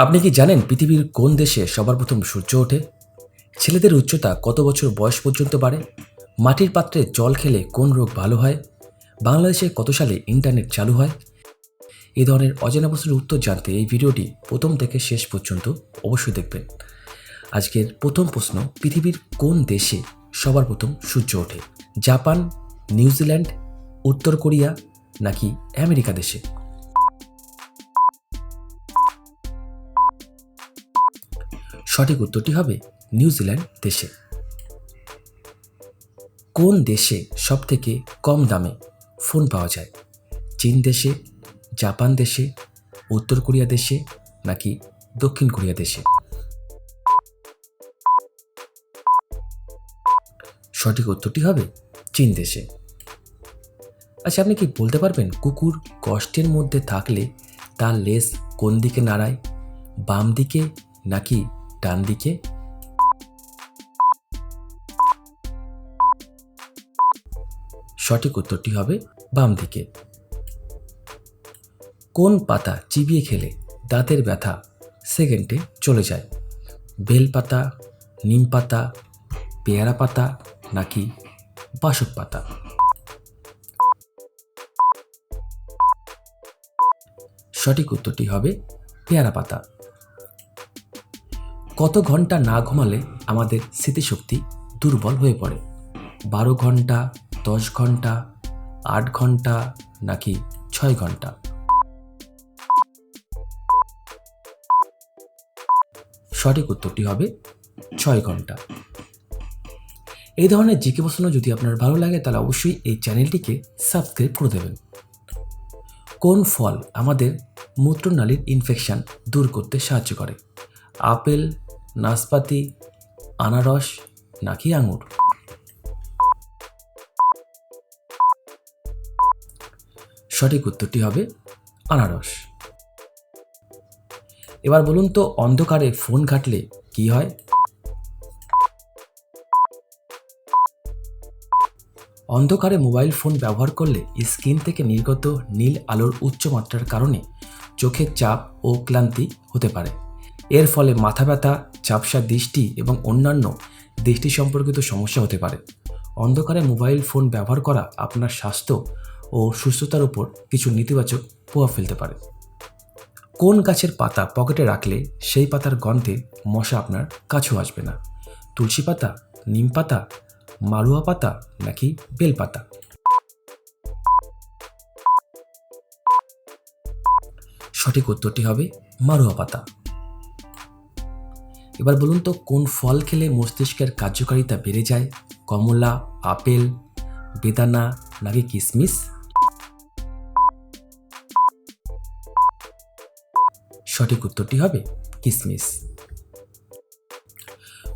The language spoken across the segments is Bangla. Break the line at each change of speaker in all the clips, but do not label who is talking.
আপনি কি জানেন পৃথিবীর কোন দেশে সবার প্রথম সূর্য ওঠে? ছেলেদের উচ্চতা কত বছর বয়স পর্যন্ত বাড়ে? মাটির পাত্রে জল খেলে কোন রোগ ভালো হয়? বাংলাদেশে কত সালে ইন্টারনেট চালু হয়? এ ধরনের অজানা প্রশ্নের উত্তর জানতে এই ভিডিওটি প্রথম থেকে শেষ পর্যন্ত অবশ্যই দেখবেন। আজকের প্রথম প্রশ্ন, পৃথিবীর কোন দেশে সবার প্রথম সূর্য ওঠে? জাপান, নিউজিল্যান্ড, উত্তর কোরিয়া নাকি আমেরিকা দেশে? সঠিক উত্তরটি হবে নিউজিল্যান্ড দেশে। কোন দেশে সবথেকে কম দামে ফোন পাওয়া যায়? চীন দেশে, জাপান দেশে, উত্তর কোরিয়া দেশে নাকি দক্ষিণ কোরিয়া দেশে? সঠিক উত্তরটি হবে চীন দেশে। আচ্ছা আপনি কি বলতে পারবেন কুকুর কষ্টের মধ্যে থাকলে তার লেজ কোন দিকে নাড়ায়, বাম দিকে নাকি ডান দিকে সঠিক উত্তরটি হবে বাম দিকে কোন পাতা চিবিয়ে খেলে দাঁতের ব্যথা সেকেন্ডে চলে যায়? বেল পাতা, নিম পাতা, পেয়ারা পাতা নাকি বাসক পাতা? সঠিক উত্তরটি হবে পেয়ারা পাতা। কত ঘণ্টা না ঘুমালে আমাদের স্মৃতিশক্তি দুর্বল হয়ে পড়ে? বারো ঘণ্টা, দশ ঘণ্টা, আট ঘণ্টা, নাকি ছয় ঘণ্টা? সঠিক উত্তরটি হবে ছয় ঘণ্টা। এই ধরনের জিকে প্রশ্ন যদি আপনার ভালো লাগে, তাহলে অবশ্যই এই চ্যানেলটিকে সাবস্ক্রাইব করে দেবেন। কোন ফল আমাদের মূত্রনালীর ইনফেকশন দূর করতে সাহায্য করে? আপেল নাশপাতি, আনারস নাকি আঙুর? সঠিক উত্তরটি হবে আনারস। এবার বলুন তো, অন্ধকারে ফোন ঘাটলে কি হয়? অন্ধকারে মোবাইল ফোন ব্যবহার করলে স্ক্রিন থেকে নির্গত নীল আলোর উচ্চ মাত্রার কারণে চোখের চাপ ও ক্লান্তি হতে পারে। এর ফলে মাথা ব্যথা ঝাপসা দৃষ্টি এবং অন্যান্য দৃষ্টি সম্পর্কিত সমস্যা হতে পারে। অন্ধকারে মোবাইল ফোন ব্যবহার করা আপনার স্বাস্থ্য ও সুস্থতার উপর কিছু নেতিবাচক প্রভাব ফেলতে পারে। কোন গাছের পাতা পকেটে রাখলে সেই পাতার গন্ধে মশা আপনার কাছেও আসবে না? তুলসী পাতা, নিম পাতা মারুয়া পাতা নাকি বেল পাতা? সঠিক উত্তরটি হবে মারুয়া পাতা। এবার বলুন তো, কোন ফল খেলে মস্তিষ্কের কার্যকারিতা বেড়ে যায়? কমলা, আপেল, বেদানা নাকি কিশমিশ সঠিক উত্তরটি হবে কিশমিশ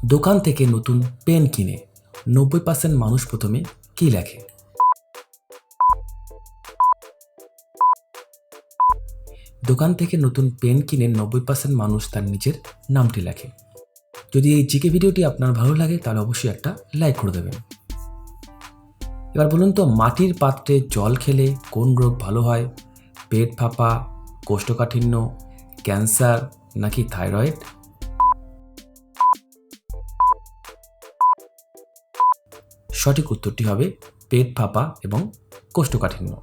দোকান থেকে নতুন পেন কিনে নব্বই পার্সেন্ট মানুষ প্রথমে কি লেখে? দোকান থেকে নতুন পেন কিনে নব্বই পার্সেন্ট মানুষ তার নিজের নামটি লেখে। যদি এই জিকে ভিডিওটি আপনার ভালো লাগে, তাহলে অবশ্যই একটা লাইক করে দেবেন। এবার বলুন তো, মাটির পাত্রে জল খেলে কোন রোগ ভালো হয়? পেট ফাঁপা, কোষ্ঠকাঠিন্য, ক্যান্সার, নাকি থাইরয়েড? সঠিক উত্তরটি হবে পেট ফাঁপা এবং কোষ্ঠকাঠিন্য।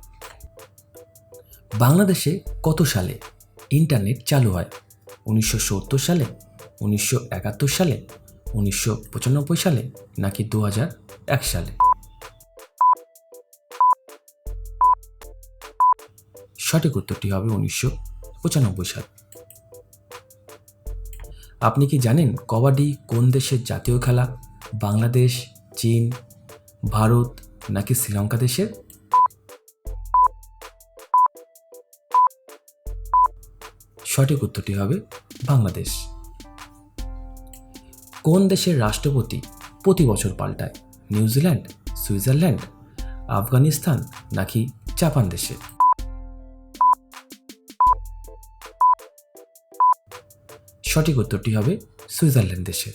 বাংলাদেশে কত সালে ইন্টারনেট চালু হয়? উনিশশো সত্তর সালে উনিশশো একাত্তর সালে, উনিশশো পঁচানব্বই সালে, নাকি দু এক সালে? সঠিক উত্তরটি হবে উনিশশো পঁচানব্বই সাল। আপনি কি জানেন কবাডি কোন দেশের জাতীয় খেলা? বাংলাদেশ, চীন, ভারত, নাকি শ্রীলঙ্কা দেশের? সঠিক উত্তরটি হবে বাংলাদেশ। কোন দেশের রাষ্ট্রপতি প্রতি বছর পাল্টায়? নিউজিল্যান্ড, সুইজারল্যান্ড, আফগানিস্তান নাকি জাপান দেশে? সঠিক উত্তরটি হবে সুইজারল্যান্ড দেশে।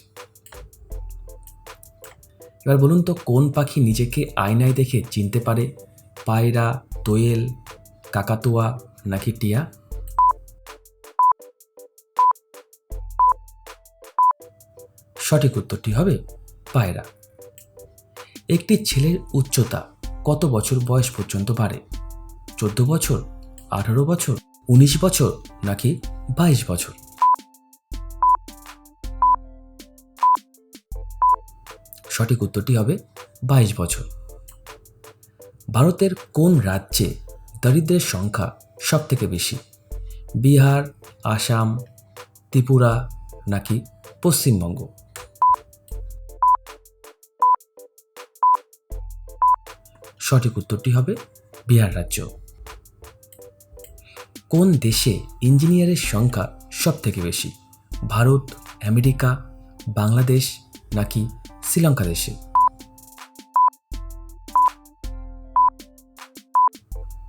এবার বলুন তো, কোন পাখি নিজেকে আয়নায় দেখে চিনতে পারে? পায়রা দোয়েল কাকাতুয়া নাকি টিয়া? সঠিক উত্তরটি হবে পায়রা। একটি ছেলের উচ্চতা কত বছর বয়স পর্যন্ত বাড়ে? চোদ্দ বছর, আঠারো বছর, উনিশ বছর, নাকি বাইশ বছর? সঠিক উত্তরটি হবে বাইশ বছর। ভারতের কোন রাজ্যে দরিদ্রের সংখ্যা সব থেকে বেশি? বিহার, আসাম, ত্রিপুরা, নাকি পশ্চিমবঙ্গ? সঠিক উত্তরটি হবে বিহার রাজ্য। কোন দেশে ইঞ্জিনিয়ারের সংখ্যা সব থেকে বেশি? ভারত, আমেরিকা, বাংলাদেশ নাকি শ্রীলঙ্কা দেশে?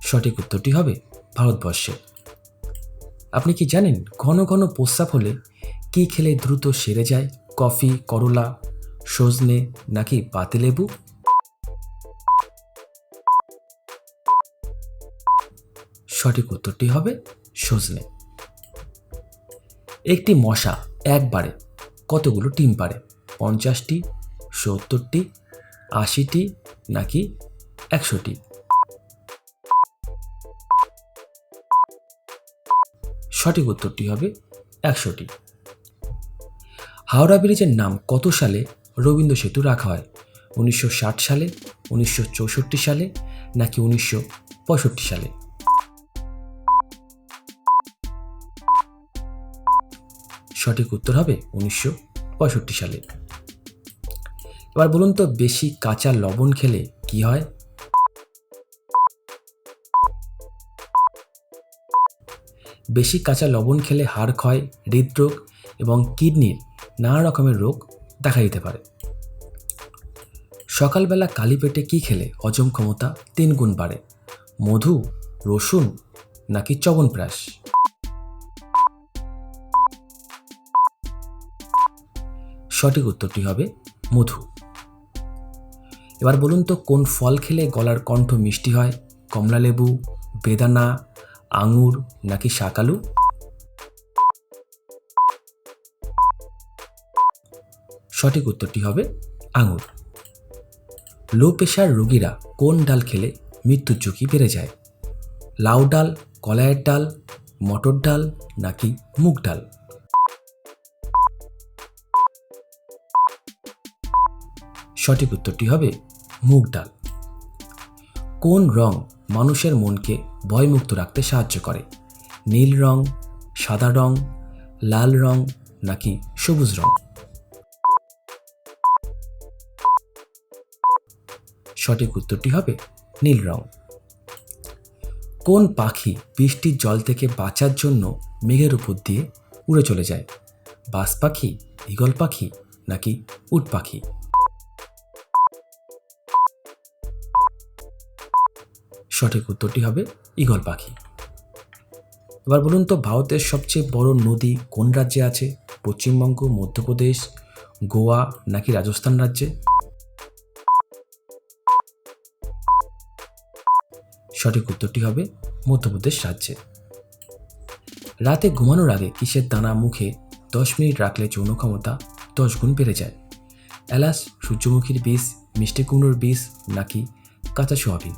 সঠিক উত্তরটি হবে ভারতবর্ষে। আপনি কি জানেন ঘন ঘন প্রস্রাব হলে কি খেলে দ্রুত সেরে যায়? কফি, করলা, সজনে নাকি পাতিলেবু সঠিক উত্তরটি হবে সজনে। একটি মশা একবারে কতগুলো ডিম পারে পঞ্চাশটি, সত্তরটি, আশিটি নাকি একশোটি? সঠিক উত্তরটি হবে একশোটি। হাওড়া ব্রিজের নাম কত সালে রবীন্দ্র সেতু রাখা হয়? উনিশশো ষাট সালে, উনিশশো চৌষট্টি সালে নাকি উনিশশো পঁয়ষট্টি সালে? সঠিক উত্তর হবে উনিশশো পঁয়ষট্টি সালে। এবার বলুন তো, বেশি কাঁচা লবণ খেলে কি হয়? বেশি কাঁচা লবণ খেলে হাড় ক্ষয়, হৃদরোগ এবং কিডনির নানা রকমের রোগ দেখা দিতে পারে। সকালবেলা কালি পেটে কী খেলে হজম ক্ষমতা তিন গুণ বাড়ে, মধু, রসুন নাকি চবনপ্রাশ সঠিক উত্তরটি হবে মধু। এবার বলুন তো, কোন ফল খেলে গলার কণ্ঠ মিষ্টি হয়? কমলালেবু বেদানা, আঙুর নাকি শাকালু সঠিক উত্তরটি হবে আঙুর। লো প্রেশার রোগীরা কোন ডাল খেলে মৃত্যুর ঝুঁকি বেড়ে যায়? লাউ ডাল, কলাইয়ের ডাল, মটর ডাল নাকি মুগ ডাল? সঠিক উত্তরটি হবে মুগ ডাল। কোন রং মানুষের মনকে ভয়মুক্ত রাখতে সাহায্য করে? নীল রং, সাদা রং, লাল রং নাকি সবুজ রং? সঠিক উত্তরটি হবে নীল রং। কোন পাখি বৃষ্টির জল থেকে বাঁচার জন্য মেঘের উপর দিয়ে উড়ে চলে যায়? বাস পাখি, ঈগল পাখি নাকি উট পাখি? সঠিক উত্তরটি হবে ঈগল পাখি। এবার বলুন তো, ভারতের সবচেয়ে বড় নদী কোন রাজ্যে আছে? পশ্চিমবঙ্গ, মধ্যপ্রদেশ, গোয়া নাকি রাজস্থান রাজ্যে? সঠিক উত্তরটি হবে মধ্যপ্রদেশ রাজ্যে। রাতে ঘুমানোর আগে কিসের দানা মুখে দশ মিনিট রাখলে যৌন ক্ষমতা দশ গুণ বেড়ে যায়। এলাচ, সূর্যমুখীর বীজ, মিষ্টি কুমড়োর বীজ নাকি কাঁচা সোয়াবিন?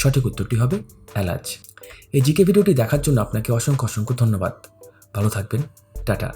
সঠিক উত্তরটি হবে এলাচ। এই জিকে ভিডিওটি দেখার জন্য আপনাকে অসংখ্য অসংখ্য ধন্যবাদ। ভালো থাকবেন। টাটা।